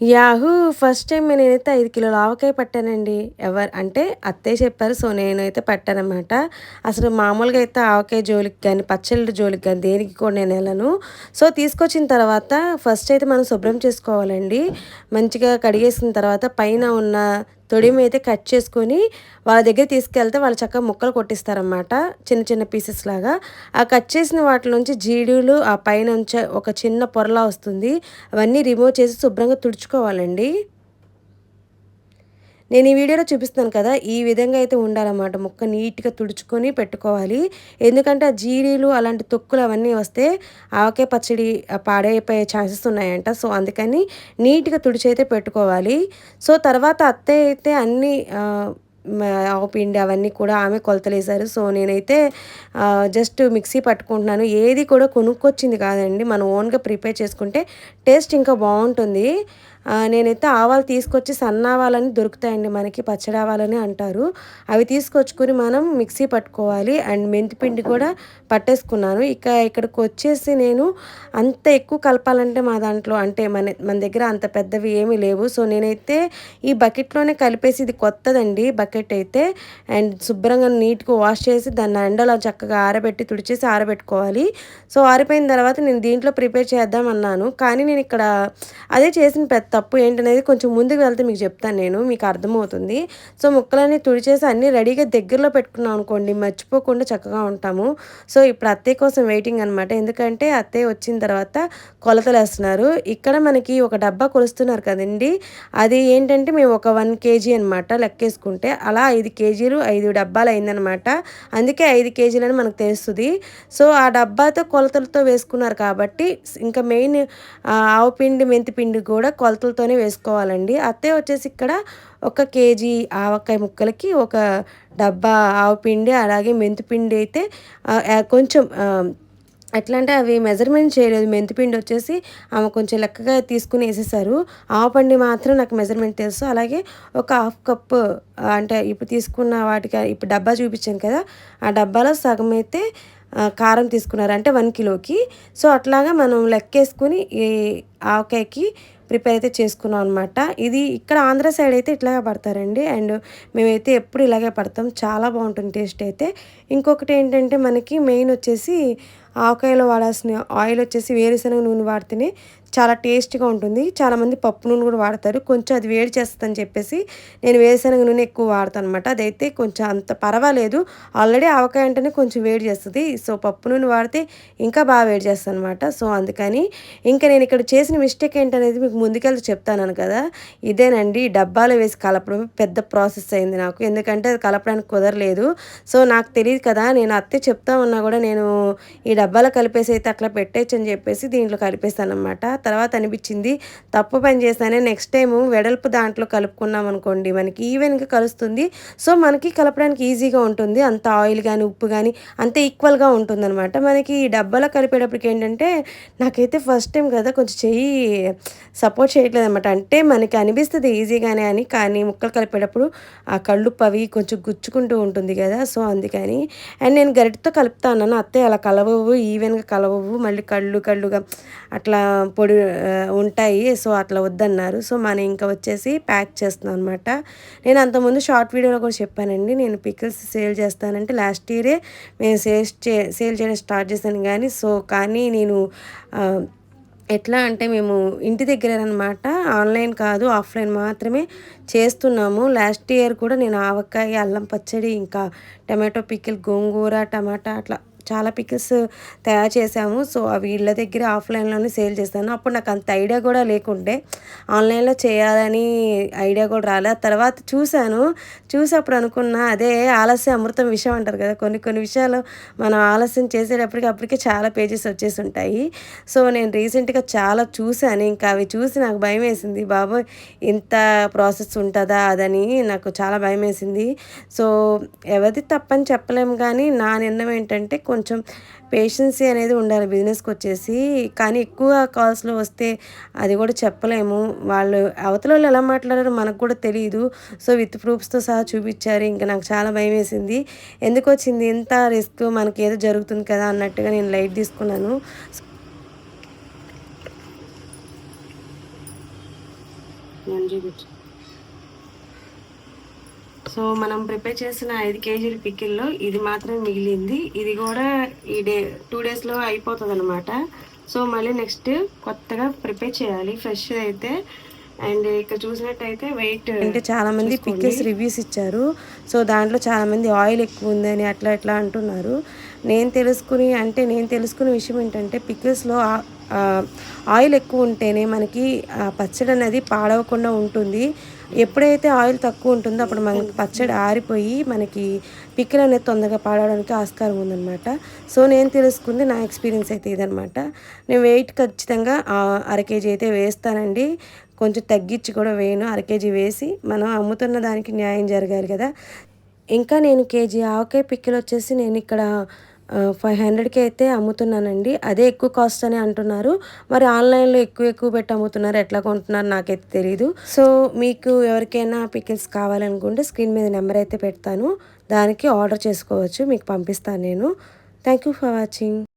Yahoo! First time నేనైతే ఐదు కిలోల ఆవకాయ పట్టానండి. ఎవరు అంటే అత్తయ్య చెప్పారు. సో, నేనైతే పట్టానమాట అసలు మామూలుగా అయితే ఆవకాయ జోలికి కానీ పచ్చళ్ళ జోలికి కానీ దేనికి కూడా నేను వెళ్ళను సో, తీసుకొచ్చిన తర్వాత ఫస్ట్ అయితే మనం శుభ్రం చేసుకోవాలండి. మంచిగా కడిగేసిన తర్వాత పైన ఉన్న తొడిమి అయితే కట్ చేసుకొని వాళ్ళ దగ్గర తీసుకెళ్తే వాళ్ళు చక్కగా ముక్కలు కొట్టిస్తారనమాట చిన్న చిన్న పీసెస్ లాగా. ఆ కట్ చేసిన వాటి నుంచి జీడీలు ఆ పైన ఒక చిన్న పొరలా వస్తుంది. అవన్నీ రిమూవ్ చేసి శుభ్రంగా తుడుచుకోవాలండి. నేను ఈ వీడియోలో చూపిస్తాను కదా ఈ విధంగా అయితే ఉండాలన్నమాట. ముక్క నీట్గా తుడుచుకొని పెట్టుకోవాలి. ఎందుకంటే ఆ జీరీలు అలాంటి తొక్కులు అవన్నీ వస్తే ఆవకాయ పచ్చడి పాడైపోయే ఛాన్సెస్ ఉన్నాయంట. సో అందుకని నీట్గా తుడిచి అయితే పెట్టుకోవాలి. సో తర్వాత అత్తయ్య అయితే అన్నీ పిండి అవన్నీ కూడా ఆమె కొలతలేశారు. సో నేనైతే జస్ట్ మిక్సీ పట్టుకుంటున్నాను. ఏది కూడా కొనుక్కొచ్చింది కాదండి. మనం ఓన్గా ప్రిపేర్ చేసుకుంటే టేస్ట్ ఇంకా బాగుంటుంది. నేనైతే ఆవాలు తీసుకొచ్చి సన్న ఆవాలని దొరుకుతాయండి మనకి పచ్చడి ఆవాలని అంటారు. అవి తీసుకొచ్చుకొని మనం మిక్సీ పట్టుకోవాలి. అండ్ మెంతిపిండి కూడా పట్టేసుకున్నాను. ఇక ఇక్కడికి వచ్చేసి నేను అంత ఎక్కువ కలపాలంటే మా దాంట్లో అంటే మన మన దగ్గర అంత పెద్దవి ఏమీ లేవు. సో నేనైతే ఈ బకెట్లోనే కలిపేసి ఇది కొత్తదండి బకెట్ అయితే. అండ్ శుభ్రంగా నీట్గా వాష్ చేసి దాన్ని ఎండలో చక్కగా ఆరబెట్టి తుడిచేసి ఆరబెట్టుకోవాలి. సో ఆరిపోయిన తర్వాత నేను దీంట్లో ప్రిపేర్ చేద్దాం అన్నాను కానీ నేను ఇక్కడ అదే చేసిన పెద్ద తప్పు ఏంటనేది కొంచెం ముందుకు వెళ్తే మీకు చెప్తాను నేను మీకు అర్థమవుతుంది. సో ముక్కలన్నీ తుడిచేసి అన్నీ రెడీగా దగ్గరలో పెట్టుకున్నాం అనుకోండి మర్చిపోకుండా చక్కగా ఉంటాము. సో ఇప్పుడు అత్తయ్య కోసం వెయిటింగ్ అనమాట ఎందుకంటే అత్తయ్య వచ్చిన తర్వాత కొలతలు వేస్తున్నారు ఇక్కడ మనకి ఒక డబ్బా కొలుస్తున్నారు కదండి. అది ఏంటంటే మేము ఒక వన్ కేజీ అనమాట లెక్కేసుకుంటే. అలా ఐదు కేజీలు ఐదు డబ్బాలు అయిందనమాట అందుకే ఐదు కేజీలని మనకు తెలుస్తుంది. సో ఆ డబ్బాతో కొలతలతో వేసుకున్నారు కాబట్టి ఇంకా మెయిన్ ఆవు పిండి మెంతి పిండి కూడా కొలత ఆకులతోనే వేసుకోవాలండి. అత్తయ్య వచ్చేసి ఇక్కడ ఒక కేజీ ఆవకాయ ముక్కలకి ఒక డబ్బా ఆవపిండి అలాగే మెంతిపిండి అయితే కొంచెం ఎట్లా అంటే అవి మెజర్మెంట్ చేయలేదు. మెంతిపిండి వచ్చేసి ఆమె కొంచెం లెక్కగా తీసుకుని వేసేసారు. ఆవపండి మాత్రం నాకు మెజర్మెంట్ తెలుసు. అలాగే ఒక హాఫ్ కప్ అంటే ఇప్పుడు తీసుకున్న వాటికి ఇప్పుడు డబ్బా చూపించాను కదా ఆ డబ్బాలో సగం అయితే కారం తీసుకున్నారు. అంటే వన్ కిలోకి. సో అట్లాగా మనం లెక్కేసుకుని ఈ ఆవకాయకి ప్రిపేర్ అయితే చేసుకున్నాం అనమాట ఇది ఇక్కడ ఆంధ్ర సైడ్ అయితే ఇట్లాగే పడతారండి. అండ్ మేమైతే ఎప్పుడు ఇలాగే పడతాం. చాలా బాగుంటుంది టేస్ట్ అయితే. ఇంకొకటి ఏంటంటే మనకి మెయిన్ వచ్చేసి ఆవకాయలో వాడాల్సిన ఆయిల్ వచ్చేసి వేరుశనగ నూనె వాడితేనే చాలా టేస్ట్గా ఉంటుంది. చాలామంది పప్పు నూనె కూడా వాడతారు. కొంచెం అది వేడి చేస్తుందని చెప్పేసి నేను వేరుశనగ నూనె ఎక్కువ వాడతాను అనమాట అదైతే కొంచెం అంత పర్వాలేదు. ఆల్రెడీ ఆవకాయ అంటేనే కొంచెం వేడి చేస్తుంది. సో పప్పు నూనె వాడితే ఇంకా బాగా వేడి చేస్తాను అనమాట సో అందుకని ఇంకా నేను ఇక్కడ చేసిన మిస్టేక్ ఏంటనేది మీకు ముందుకెళ్తే చెప్తాను కదా. ఇదేనండి. డబ్బాలో వేసి కలపడం పెద్ద ప్రాసెస్ అయింది నాకు. ఎందుకంటే అది కలపడానికి కుదరలేదు. సో నాకు తెలియదు కదా. నేను అత్తే చెప్తా ఉన్నా కూడా నేను ఈ డబ్బాలో కలిపేసి అయితే అట్లా పెట్టేచ్చు అని చెప్పేసి దీంట్లో కలిపేస్తాను అనమాట తర్వాత అనిపించింది తప్పు పని చేస్తానే నెక్స్ట్ టైం వెడల్పు దాంట్లో కలుపుకున్నాం అనుకోండి మనకి ఈవెన్గా కలుస్తుంది. సో మనకి కలపడానికి ఈజీగా ఉంటుంది. అంత ఆయిల్ కానీ ఉప్పు కానీ అంత ఈక్వల్గా ఉంటుందన్నమాట. మనకి ఈ డబ్బాలో కలిపేటప్పటికి ఏంటంటే నాకైతే ఫస్ట్ టైం కదా కొంచెం చెయ్యి సపోర్ట్ చేయట్లేదు అనమాట అంటే మనకి అనిపిస్తుంది ఈజీగానే అని కానీ ముక్కలు కలిపేటప్పుడు ఆ కళ్ళు పవి కొంచెం గుచ్చుకుంటూ ఉంటుంది కదా సో అందుకని. అండ్ నేను గరిటతో కలుపుతా ఉన్నాను అత్తయ్య అలా కలవవు ఈవెన్గా కలవవు. మళ్ళీ కళ్ళు కళ్ళుగా అట్లా పొడి ఉంటాయి. సో అట్లా వద్దన్నారు. సో మనం ఇంకా వచ్చేసి ప్యాక్ చేస్తున్నాం అనమాట నేను అంతకుముందు షార్ట్ వీడియోలో కూడా చెప్పానండి. నేను పికిల్స్ సేల్ చేస్తానంటే లాస్ట్ ఇయరే నేను సేల్స్ చే సేల్ చేయడం స్టార్ట్ చేశాను కానీ సో కానీ నేను ఎట్లా అంటే మేము ఇంటి దగ్గర అనమాట ఆన్లైన్ కాదు ఆఫ్లైన్ మాత్రమే చేస్తున్నాము. లాస్ట్ ఇయర్ కూడా నేను ఆవకాయ అల్లం పచ్చడి ఇంకా టమాటో పికిల్ గోంగూర టమాటా అట్లా చాలా పికిల్స్ తయారు చేశాము. సో అవి ఇళ్ళ దగ్గర ఆఫ్లైన్లోనే సేల్ చేశాను అప్పుడు నాకు అంత ఐడియా కూడా లేకుండే. ఆన్లైన్లో చేయాలని ఐడియా కూడా రాలే. తర్వాత చూశాను. చూసి అప్పుడు అనుకున్నా అదే ఆలస్యం అమృతం విషయం అంటారు కదా. కొన్ని కొన్ని విషయాలు మనం ఆలస్యం చేసేటప్పటికి అప్పటికే చాలా పేజెస్ వచ్చేసి ఉంటాయి సో నేను రీసెంట్గా చాలా చూశాను. ఇంకా అవి చూసి నాకు భయం వేసింది. బాబు ఇంత ప్రాసెస్ ఉంటుందా అదని నాకు చాలా భయం వేసింది. సో ఎవరిది తప్పని చెప్పలేము కానీ నా నిర్ణయం ఏంటంటే కొంచెం పేషెన్సీ అనేది ఉండాలి బిజినెస్కి వచ్చేసి. కానీ ఎక్కువ కాల్స్లో వస్తే అది కూడా చెప్పలేము. వాళ్ళు అవతల వాళ్ళు ఎలా మాట్లాడారో మనకు కూడా తెలియదు సో విత్ ప్రూఫ్స్తో సహా చూపించారు. ఇంకా నాకు చాలా భయం వేసింది. ఎందుకు వచ్చింది? ఎంత రిస్క్ మనకి ఏదో జరుగుతుంది కదా అన్నట్టుగా నేను లైట్ తీసుకున్నాను. నేను చూపించాను సో మనం ప్రిపేర్ చేసిన ఐదు కేజీల పికిల్లో ఇది మాత్రమే మిగిలింది. ఇది కూడా ఈ డే టూ డేస్లో అయిపోతుంది అనమాట సో మళ్ళీ నెక్స్ట్ కొత్తగా ప్రిపేర్ చేయాలి ఫ్రెష్ అయితే. అండ్ ఇక్కడ చూసినట్టయితే వెయిట్ అంటే చాలా మంది రివ్యూస్ ఇచ్చారు. సో దాంట్లో చాలా మంది ఆయిల్ ఎక్కువ ఉందని అట్లా ఇట్లా అంటున్నారు. నేను తెలుసుకుని అంటే నేను తెలుసుకునే విషయం ఏంటంటే పికిల్స్లో ఆయిల్ ఎక్కువ ఉంటేనే మనకి పచ్చడి అనేది పాడవకుండా ఉంటుంది. ఎప్పుడైతే ఆయిల్ తక్కువ ఉంటుందో అప్పుడు మనకి పచ్చడి ఆరిపోయి మనకి పిక్కలు అనేది తొందరగా పాడడానికి ఆస్కారం ఉందన్నమాట. సో నేను తెలుసుకుంది నా ఎక్స్పీరియన్స్ అయితే ఇదనమాట నేను వెయిట్ ఖచ్చితంగా అర కేజీ అయితే వేస్తానండి. కొంచెం తగ్గించి కూడా వేయను. అర కేజీ వేసి మనం అమ్ముతున్న దానికి న్యాయం జరగాలి కదా. ఇంకా నేను కేజీ ఆవకాయ పిక్కలు వచ్చేసి నేను ఇక్కడ ఫైవ్ హండ్రెడ్కి అయితే అమ్ముతున్నానండి. అదే ఎక్కువ కాస్ట్ అని అంటున్నారు. మరి ఆన్లైన్లో ఎక్కువ ఎక్కువ పెట్టి అమ్ముతున్నారు. ఎట్లా కొంటున్నారు నాకైతే తెలియదు సో మీకు ఎవరికైనా పికిల్స్ కావాలనుకుంటే స్క్రీన్ మీద నెంబర్ అయితే పెడతాను. దానికి ఆర్డర్ చేసుకోవచ్చు. మీకు పంపిస్తాను నేను. Thank you for watching